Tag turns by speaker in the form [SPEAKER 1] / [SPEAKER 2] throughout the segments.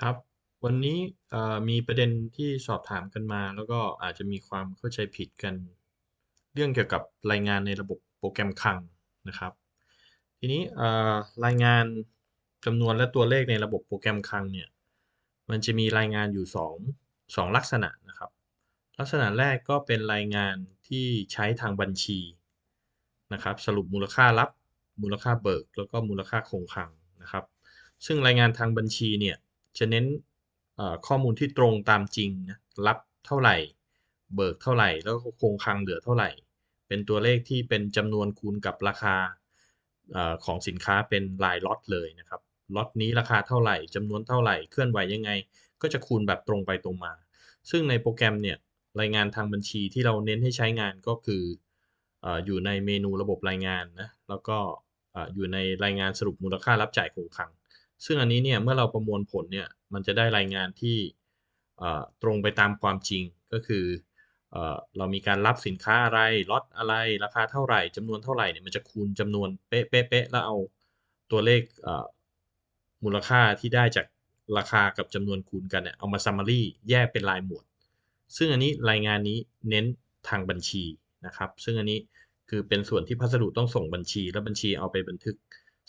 [SPEAKER 1] ครับ วันนี้เอ่อมีประเด็นที่สอบถามกันมา แล้วก็อาจจะมีความเข้าใจผิดกัน เรื่องเกี่ยวกับรายงานในระบบโปรแกรมคลังนะครับ ทีนี้เอ่อรายงานจำนวนและตัวเลขในระบบโปรแกรมคลังเนี่ยมันจะมีรายงานอยู่2 2ลักษณะนะครับ ลักษณะแรกก็เป็นรายงานที่ใช้ทางบัญชีนะครับ สรุปมูลค่ารับ มูลค่าเบิก แล้วก็มูลค่าคงคลังนะครับ ซึ่งรายงานทางบัญชีเนี่ย จะเน้นข้อมูลที่ตรงตามจริงนะรับเท่าไหร่ เบิกเท่าไหร่ แล้วก็คงคลังเหลือเท่าไหร่ เป็นตัวเลขที่เป็นจำนวนคูณกับราคาอของสินค้าเป็นรายล็อตเลยนะครับล็อตนี้ราคาเท่าไหร่จำนวนเท่าไหร่เคลื่อนไหวยังไง ก็จะคูณแบบตรงไปตรงมา ซึ่งในโปรแกรมเนี่ยรายงานทางบัญชีที่เราเน้นให้ใช้งานก็คืออยู่ในเมนูระบบรายงานนะแล้วก็เอ่ออยู่ในรายงานสรุปมูลค่ารับจ่ายคงคลัง ซึ่งอันนี้เนี่ยเมื่อเราประมวลผลเนี่ยมันจะได้รายงานที่ตรงไปตามความจริงก็คือเรามีการรับสินค้าอะไรล็อตอะไรราคาเท่าไหร่จำนวนเท่าไหร่เนี่ยมันจะคูณจำนวนเป๊ะๆๆแล้วเอาตัวเลขมูลค่าที่ได้จากราคากับจำนวนคูณกันเนี่ยเอามา summary แยกเป็นรายหมวด ซึ่งอันนี้รายงานนี้เน้นทางบัญชีนะครับ ซึ่งอันนี้คือเป็นส่วนที่พัสดุต้องส่งบัญชี แล้วบัญชีเอาไปบันทึก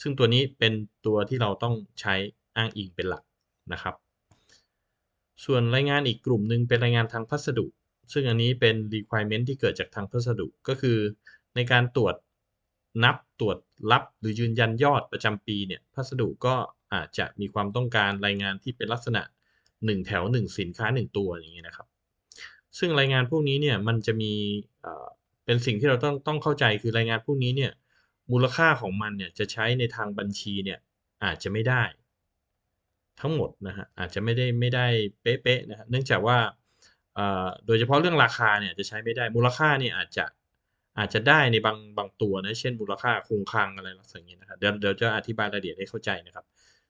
[SPEAKER 1] ซึ่งตัวนี้เป็นตัวที่เราต้องใช้อ้างอิงเป็นหลักนะครับ ส่วนรายงานอีกกลุ่มหนึ่งเป็นรายงานทางพัสดุ ซึ่งอันนี้เป็น requirement ที่เกิดจากทางพัสดุ ก็คือในการตรวจนับตรวจรับหรือยืนยันยอดประจำปีเนี่ยพัสดุก็อาจจะมีความต้องการรายงานที่เป็นลักษณะ 1 แถว 1 สินค้า 1 ตัวอย่างนี้ยนะครับ ซึ่งรายงานพวกนี้เนี่ยมันจะมีเป็นสิ่งที่เราต้องต้องเข้าใจคือรายงานพวกนี้เนี่ย มูลค่าของมันเนี่ยจะใช้ในทางบัญชีเนี่ยอาจจะไม่ได้ ทั้งหมดนะฮะอาจจะไม่ได้ไม่ได้เป๊ะๆนะฮะเนื่องจากว่าโดยเฉพาะเรื่องราคาเนี่ยจะใช้ไม่ได้มูลค่าเนี่ยอาจจะอาจจะได้ในบางบางตัวนะเช่นมูลค่าคงคลังอะไรลักษณะนี้นะครับเดี๋ยวเดี๋ยวจะอธิบายรายละเอียดให้เข้าใจนะครับ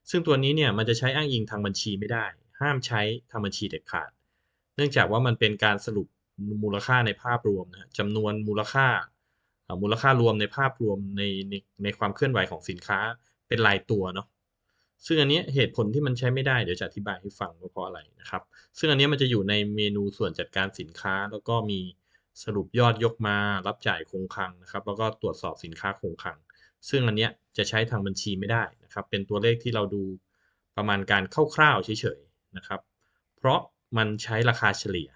[SPEAKER 1] ซึ่งตัวนี้เนี่ยมันจะใช้อ้างอิงทางบัญชีไม่ได้ ห้ามใช้ทางบัญชีเด็ดขาด เนื่องจากว่ามันเป็นการสรุปมูลค่าในภาพรวมนะจำนวนมูลค่า มูลค่ารวมในภาพรวมในในในความเคลื่อนไหวของสินค้าเป็นรายตัวเนาะซึ่งอันนี้เหตุผลที่มันใช้ไม่ได้เดี๋ยวจะอธิบายให้ฟังว่าเพราะอะไรนะครับ ซึ่งอันนี้มันจะอยู่ในเมนูส่วนจัดการสินค้า แล้วก็มีสรุปยอดยกมารับจ่ายคงคลังนะครับ แล้วก็ตรวจสอบสินค้าคงคลัง ซึ่งอันเนี้ยจะใช้ทางบัญชีไม่ได้นะครับ เป็นตัวเลขที่เราดูประมาณการคร่าวๆเฉยๆนะครับ เพราะมันใช้ราคาเฉลี่ย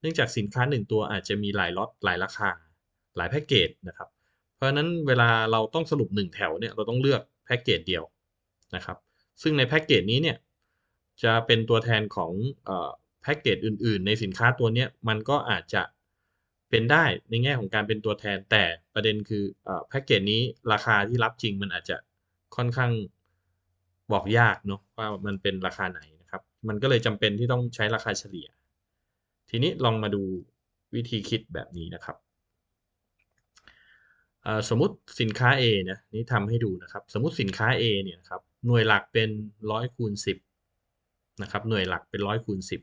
[SPEAKER 1] เนื่องจากสินค้า 1 ตัวอาจจะมีหลายล็อตหลายราคา หลายแพ็กเกจนะครับ เพราะฉะนั้นเวลาเราต้องสรุป 1 แถวเนี่ยเราต้องเลือกแพ็กเกจเดียวนะครับ ซึ่งในแพ็กเกจนี้เนี่ยจะเป็นตัวแทนของแพ็กเกจอื่น ๆ ในสินค้าตัวนี้มันก็อาจจะเป็นได้ในแง่ของการเป็นตัวแทนแต่ประเด็นคือแพ็กเกจนี้ราคาที่รับจริงมันอาจจะค่อนข้างบอกยากเนาะว่ามันเป็นราคาไหนนะครับ มันก็เลยจำเป็นที่ต้องใช้ราคาเฉลี่ย ทีนี้ลองมาดูวิธีคิดแบบนี้นะครับ สมมติสินค้า A นะนี่ทำให้ดูนะครับ สมมติสินค้า A เนี่ยครับหน่วยหลักเป็นร้อยคูณสิบนะครับหน่วยหลักเป็นร้อยคูณสิบ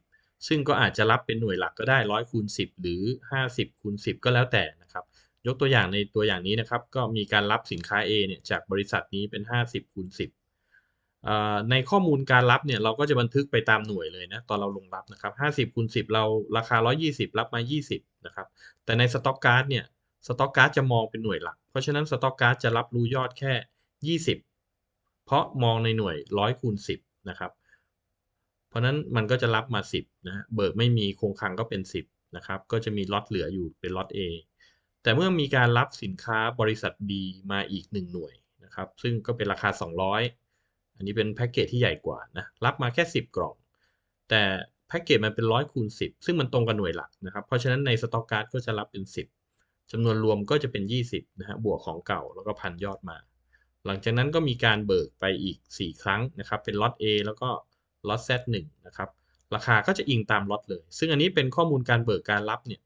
[SPEAKER 1] ซึ่งก็อาจจะรับเป็นหน่วยหลักก็ได้ร้อยคูณสิบหรือห้าสิบคูณสิบก็แล้วแต่นะครับ ยกตัวอย่างในตัวอย่างนี้นะครับ ก็มีการรับสินค้า A เนี่ยจากบริษัทนี้เป็นห้าสิบคูณสิบในข้อมูลการรับเนี่ยเราก็จะบันทึกไปตามหน่วยเลยนะตอนเราลงรับนะครับห้าสิบคูณสิบเราราคาร้อยี่สิบรับมายี่สิบนะครับแต่ในสต็อกการ์ดเนี่ย สต็อกการ์ดจะมองเป็นหน่วยหลัก เพราะฉะนั้นสต็อกการ์ดจะรับรู้ยอดแค่ยี่สิบเพราะมองในหน่วยร้อยคูณสิบนะครับ เพราะนั้นมันก็จะรับมา 10นะฮะเบิกไม่มีคงคลังก็เป็น 10 นะครับ ก็จะมีล็อตเหลืออยู่เป็นล็อต A แต่เมื่อมีการรับสินค้าบริษัท B มาอีก 1 หน่วยนะครับ ซึ่งก็เป็นราคา 200 อันนี้เป็นแพ็กเกจที่ใหญ่กว่านะ รับมาแค่ 10 กล่อง แต่แพ็กเกจมันเป็นร้อยคูณ10 ซึ่งมันตรงกับหน่วยหลักนะครับ เพราะฉะนั้นในสต็อกการ์ดก็จะรับเป็น 10 จำนวนรวมก็จะเป็น 20นะฮะบวกของเก่าแล้วก็พันยอดมา หลังจากนั้นก็มีการเบิกไปอีก 4 ครั้งนะครับ เป็นล็อต A แล้วก็ล็อต Z1 นะครับ ราคาก็จะอิงตามล็อตเลย ซึ่งอันนี้เป็นข้อมูลการเบิกการรับเนี่ย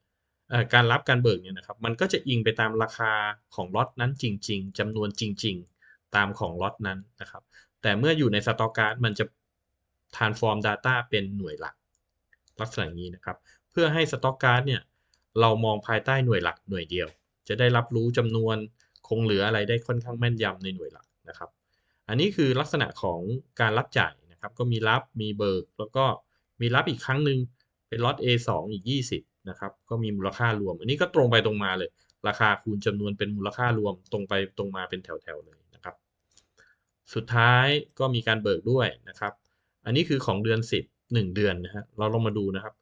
[SPEAKER 1] การรับการเบิกเนี่ยนะครับ มันก็จะอิงไปตามราคาของล็อตนั้นจริง ๆจำนวนจริง ๆ ตามของล็อตนั้นนะครับ แต่เมื่ออยู่ในสต็อกการ์ดมันจะ transform data เป็นหน่วยหลัก ลักษณะนี้นะครับ เพื่อให้สต็อกการ์ดเนี่ย เรามองภายใต้หน่วยหลักหน่วยเดียว จะได้รับรู้จำนวนคงเหลืออะไรได้ค่อนข้างแม่นยำในหน่วยหลักนะครับ อันนี้คือลักษณะของการรับจ่ายนะครับก็มีรับมีเบิก แล้วก็มีรับอีกครั้งหนึ่งเป็นล็อต A2 อีก 20นะครับก็มีมูลค่ารวม อันนี้ก็ตรงไปตรงมาเลย ราคาคูณจำนวนเป็นมูลค่ารวมตรงไปตรงมาเป็นแถวๆเลยนะครับ สุดท้ายก็มีการเบิกด้วยนะครับ อันนี้คือของเดือน 10 1 เดือนนะฮะเราลองมาดูนะครับ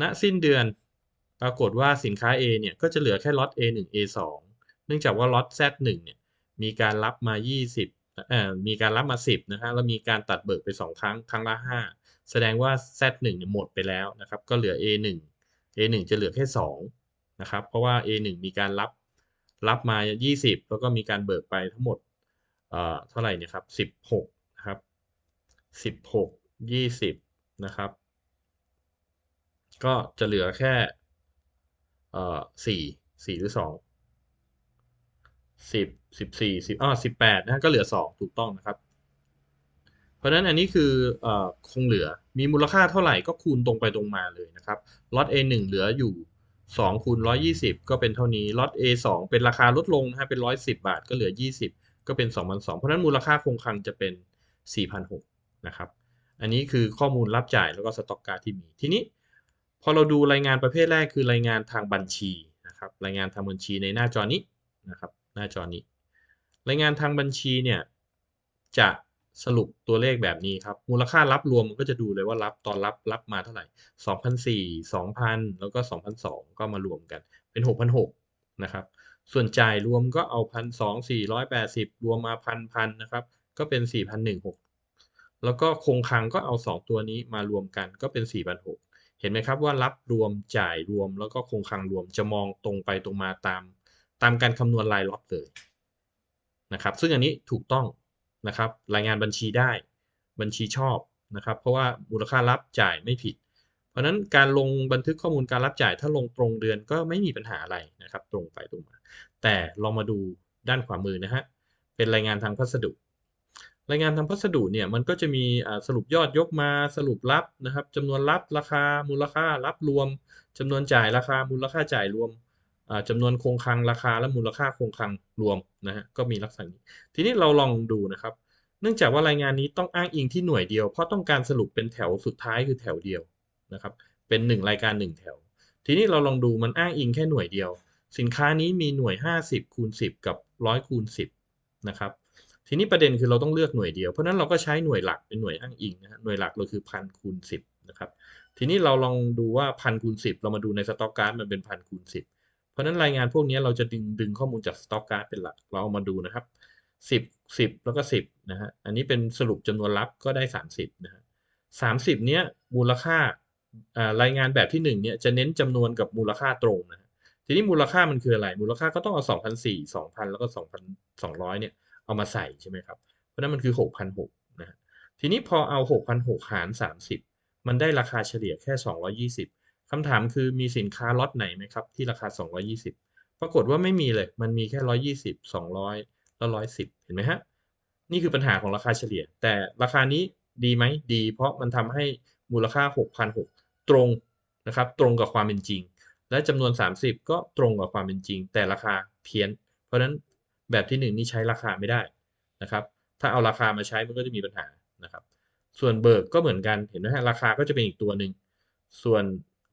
[SPEAKER 1] ณสิ้นเดือน ปรากฏว่าสินค้า A เนี่ยก็จะเหลือแค่ล็อต A1 A2 เนื่องจากว่าล็อต Z1 เนี่ยมีการรับมา 20เอ่อมีการรับมา 10นะฮะแล้วมีการตัดเบิกไป 2 ครั้งครั้งละ 5 แสดงว่า Z1 เนี่ยหมดไปแล้วนะครับก็เหลือ A1 A1 จะเหลือแค่2นะครับเพราะว่า A1 มีการรับรับมา 20 แล้วก็มีการเบิกไปทั้งหมดเอ่อเท่าไหร่เนี่ยครับ16นะครับ16 20นะครับก็จะเหลือแค่ เอ่อสี่สี่หรือสองสิบสิบสี่สิบอ้อสิบแปดนะก็เหลือสองถูกต้องนะครับ เพราะฉะนั้นอันนี้คือเอ่อคงเหลือมีมูลค่าเท่าไหร่ก็คูณตรงไปตรงมาเลยนะครับล็อต A1 เหลืออยู่สองคูณร้อยี่สิบก็เป็นเท่านี้ล็อต A2 เป็นราคาลดลงนะฮะเป็นร้อยสิบบาทก็เหลือยี่สิบก็เป็นสองพันสองเพราะนั้นมูลค่าคงคลังจะเป็นสี่พันหกนะครับ อันนี้คือข้อมูลรับจ่ายแล้วก็สต็อกการ์ที่มี ทีนี้ พอเราดูรายงานประเภทแรกคือรายงานทางบัญชีนะครับ รายงานทางบัญชีในหน้าจอนี้นะครับ หน้าจอนี้ รายงานทางบัญชีเนี่ยจะสรุปตัวเลขแบบนี้ครับ มูลค่ารับรวมมันก็จะดูเลยว่ารับตอนรับรับมาเท่าไหร่2,004 2,000 แล้วก็ 2,002 ก็มารวมกันเป็น 6,006นะครับ ส่วนจ่ายรวมก็เอา 1,2480 รวมมาพันพันนะครับ ก็เป็น 4,016 แล้วก็คงคังก็เอา 2 ตัวนี้มารวมกันก็เป็น 4,006เห็นไหมครับว่ารับรวมจ่ายรวมแล้วก็คงคลังรวมจะมองตรงไปตรงมาตาม ตามการคำนวณรายล็อตเลยนะครับซึ่งอันนี้ถูกต้องนะครับรายงานบัญชีได้บัญชีชอบนะครับเพราะว่ามูลค่ารับจ่ายไม่ผิด เพราะฉะนั้นการลงบันทึกข้อมูลการรับจ่ายถ้าลงตรงเดือนก็ไม่มีปัญหาอะไรนะครับ ตรงไปตรงมา แต่ลองมาดูด้านขวามือนะฮะเป็นรายงานทางพัสดุ รายงานทางพัสดุเนี่ยมันก็จะมีสรุปยอดยกมาสรุปรับนะครับจำนวนรับราคามูลค่ารับรวมจำนวนจ่ายราคามูลค่าจ่ายรวมจำนวนคงคลังราคาและมูลค่าคงคลังรวมนะฮะก็มีลักษณะนี้ ทีนี้เราลองดูนะครับ เนื่องจากว่ารายงานนี้ต้องอ้างอิงที่หน่วยเดียว เพราะต้องการสรุปเป็นแถวสุดท้ายคือแถวเดียวนะครับเป็น 1 รายการ 1 แถว ทีนี้เราลองดูมันอ้างอิงแค่หน่วยเดียว สินค้านี้มีหน่วย 50คูณ10 กับ 100คูณ10นะครับ ทีนี้ประเด็นคือเราต้องเลือกหน่วยเดียว เพราะนั้นเราก็ใช้หน่วยหลักเป็นหน่วยอ้างอิงนะฮะหน่วยหลักเราคือพันคูณสิบนะครับ ทีนี้เราลองดูว่าพันคูณสิบเรามาดูในสต็อกการ์ดมันเป็นพันคูณสิบเพราะนั้นรายงานพวกนี้เราจะดึงดึงข้อมูลจากสต็อกการ์ดเป็นหลักเราเอามาดูนะครับสิบสิบแล้วก็สิบนะฮะอันนี้เป็นสรุปจำนวนรับก็ได้สามสิบนะฮะสามสิบเนี้ยมูลค่ารายงานแบบที่หนึ่งเนี่ยจะเน้นจำนวนกับมูลค่าตรงนะทีนี้มูลค่ามันคืออะไร มูลค่าก็ต้องเอาสองพันสี่สองพันแล้วก็สองพันสองร้อยเนี่ย เอามาใส่ใช่ไหมครับ เพราะนั้นมันคือ 6,600นะทีนี้พอเอา 6,600 หาร 30 มันได้ราคาเฉลี่ยแค่ 220คำถามคือมีสินค้าล็อตไหนไหมครับ ที่ราคา 220 ปรากฏว่าไม่มีเลย มันมีแค่ 120 200 แล้ว 110 เห็นไหมฮะ นี่คือปัญหาของราคาเฉลี่ย แต่ราคานี้ดีไหมดี เพราะมันทำให้มูลค่า 6,600 ตรงนะครับ ตรงกับความเป็นจริง และจำนวน 30 ก็ตรงกับความเป็นจริง แต่ราคาเพี้ยน เพราะฉะนั้น แบบที่ 1 นี่ใช้ราคาไม่ได้นะครับ ถ้าเอาราคามาใช้มันก็จะมีปัญหานะครับ ส่วนเบิกก็เหมือนกันเห็นไหมฮะราคาก็จะเป็นอีกตัวหนึ่งส่วน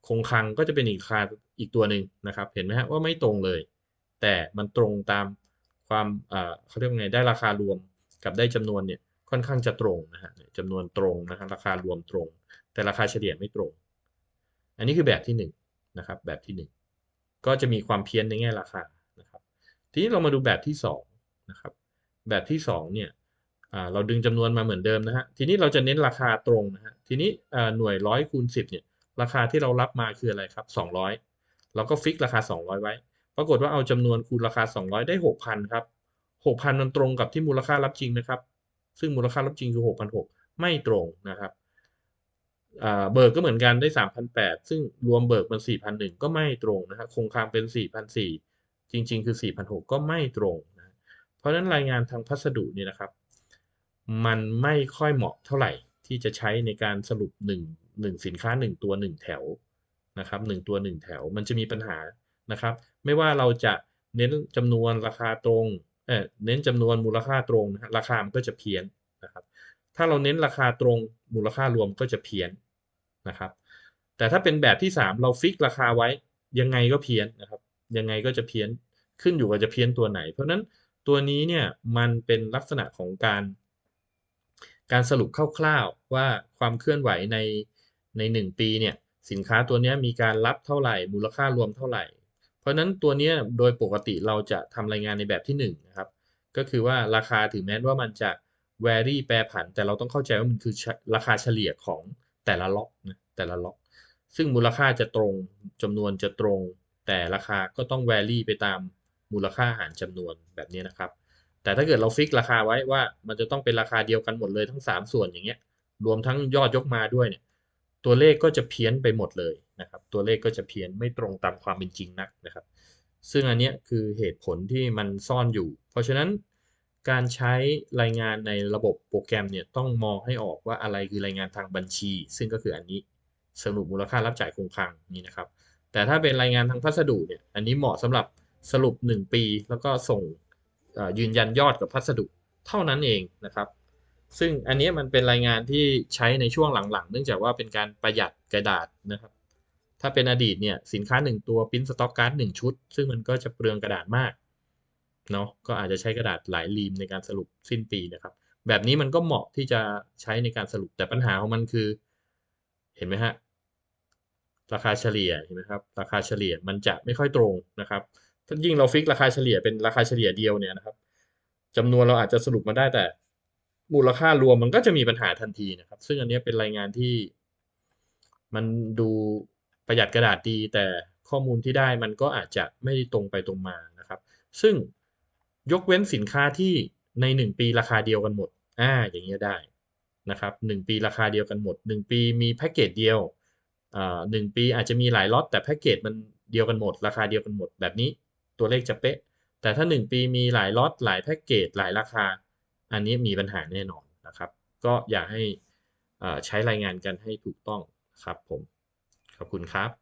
[SPEAKER 1] คงคลังก็จะเป็นอีกราคาอีกตัวหนึ่งนะครับ เห็นไหมฮะว่าไม่ตรงเลย แต่มันตรงตามความเขาเรียกว่าไงได้ราคารวมกับได้จำนวนเนี่ยค่อนข้างจะตรงนะฮะจำนวนตรงนะครับราคารวมตรง แต่ราคาเฉลี่ยไม่ตรง อันนี้คือแบบที่1นนะครับแบบที่ 1 ก็จะมีความเพี้ยนในแง่ราคา ทีนี้เรามาดูแบบที่2นะครับ แบบที่2เนี่ยเราดึงจำนวนมาเหมือนเดิมนะฮะ ทีนี้เราจะเน้นราคาตรงนะฮะ ทีนี้หน่วยร้อยคูณสิบเนี่ย ราคาที่เรารับมาคืออะไรครับ200เราก็ฟิกราคา200ไว้ ปรากฏว่าเอาจำนวนคูณราคา200ได้6,000ครับ6,000มันตรงกับที่มูลค่ารับจริงนะครับ ซึ่งมูลค่ารับจริงคือ6,600ไม่ตรงนะครับเบิกก็เหมือนกันได้3,800ซึ่งรวมเบิกมัน4,001ก็ไม่ตรงนะครับคงคามเป็น4,400 จริง ๆ คือ 4,600 ก็ไม่ตรงนะ เพราะฉะนั้นรายงานทางพัสดุนี่นะครับ มันไม่ค่อยเหมาะเท่าไหร่ที่จะใช้ในการสรุป 1 1 สินค้า 1 ตัว 1 แถวนะครับ1ตัว 1 แถวมันจะมีปัญหานะครับ ไม่ว่าเราจะเน้นจำนวนราคาตรงเออเน้นจำนวนมูลค่าตรงนะราคามันก็จะเพี้ยนนะครับ ถ้าเราเน้นราคาตรงมูลค่ารวมก็จะเพี้ยนนะครับ แต่ถ้าเป็นแบบที่สามเราฟิกราคาไว้ยังไงก็เพี้ยนนะครับ ยังไงก็จะเพี้ยนขึ้นอยู่กับจะเพี้ยนตัวไหน เพราะฉะนั้นตัวนี้เนี่ยมันเป็นลักษณะของการการสรุปคร่าวๆว่าความเคลื่อนไหวในในหนึ่งปีเนี่ยสินค้าตัวนี้มีการรับเท่าไหร่มูลค่ารวมเท่าไหร่ เพราะนั้นตัวนี้โดยปกติเราจะทำรายงานในแบบที่หนึ่งนะครับก็คือว่าราคาถึงแม้ว่ามันจะ vary แปรผัน แต่เราต้องเข้าใจว่ามันคือราคาเฉลี่ยของแต่ละล็อกนะแต่ละล็อก ซึ่งมูลค่าจะตรงจำนวนจะตรง แต่ราคาก็ต้อง vary ไปตามมูลค่าหารจำนวนแบบนี้นะครับ แต่ถ้าเกิดเราฟิกราคาไว้ว่ามันจะต้องเป็นราคาเดียวกันหมดเลยทั้ง 3 ส่วนอย่างเงี้ย รวมทั้งยอดยกมาด้วยเนี่ย ตัวเลขก็จะเพี้ยนไปหมดเลยนะครับ ตัวเลขก็จะเพี้ยนไม่ตรงตามความเป็นจริงนักนะครับ ซึ่งอันเนี้ยคือเหตุผลที่มันซ่อนอยู่ เพราะฉะนั้นการใช้รายงานในระบบโปรแกรมเนี่ยต้องมองให้ออกว่าอะไรคือรายงานทางบัญชี ซึ่งก็คืออันนี้สรุปมูลค่ารับจ่ายคงคลังนี่นะครับ แต่ถ้าเป็นรายงานทางพัสดุเนี่ย อันนี้เหมาะสำหรับสรุป 1 ปี แล้วก็ส่งยืนยันยอดกับพัสดุเท่านั้นเองนะครับ ซึ่งอันนี้มันเป็นรายงานที่ใช้ในช่วงหลังๆ เนื่องจากว่าเป็นการประหยัดกระดาษนะครับ ถ้าเป็นอดีตเนี่ยสินค้า 1 ตัวพิมพ์สต็อกการ์ด1ชุด ซึ่งมันก็จะเปลืองกระดาษมากเนาะก็อาจจะใช้กระดาษหลายรีมในการสรุปสิ้นปีนะครับ แบบนี้มันก็เหมาะที่จะใช้ในการสรุปแต่ปัญหาของมันคือ เห็นไหมฮะ ราคาเฉลี่ยเห็นไหมครับราคาเฉลี่ยมันจะไม่ค่อยตรงนะครับถ้ายิ่งเราฟิกราคาเฉลี่ยเป็นราคาเฉลี่ยเดียวเนี่ยนะครับจำนวนเราอาจจะสรุปมาได้แต่มูลค่ารวมมันก็จะมีปัญหาทันทีนะครับ ซึ่งอันนี้เป็นรายงานที่ มันดูประหยัดกระดาษดี แต่ข้อมูลที่ได้มันก็อาจจะไม่ตรงไปตรงมานะครับ ซึ่งยกเว้นสินค้าที่ในหนึ่งปีราคาเดียวกันหมดอ่าอย่างเงี้ยได้นะครับหนึ่งปีราคาเดียวกันหมดหนึ่งปีมีแพ็กเกจเดียว หนึ่งปีอาจจะมีหลายล็อตแต่แพ็กเกจมันเดียวกันหมด ราคาเดียวกันหมดแบบนี้ตัวเลขจะเป๊ะ แต่ถ้าหนึ่งปีมีหลายล็อตหลายแพ็กเกจหลายราคา อันนี้มีปัญหาแน่นอนนะครับ ก็อยากให้ใช้รายงานกันให้ถูกต้องครับผม ขอบคุณครับ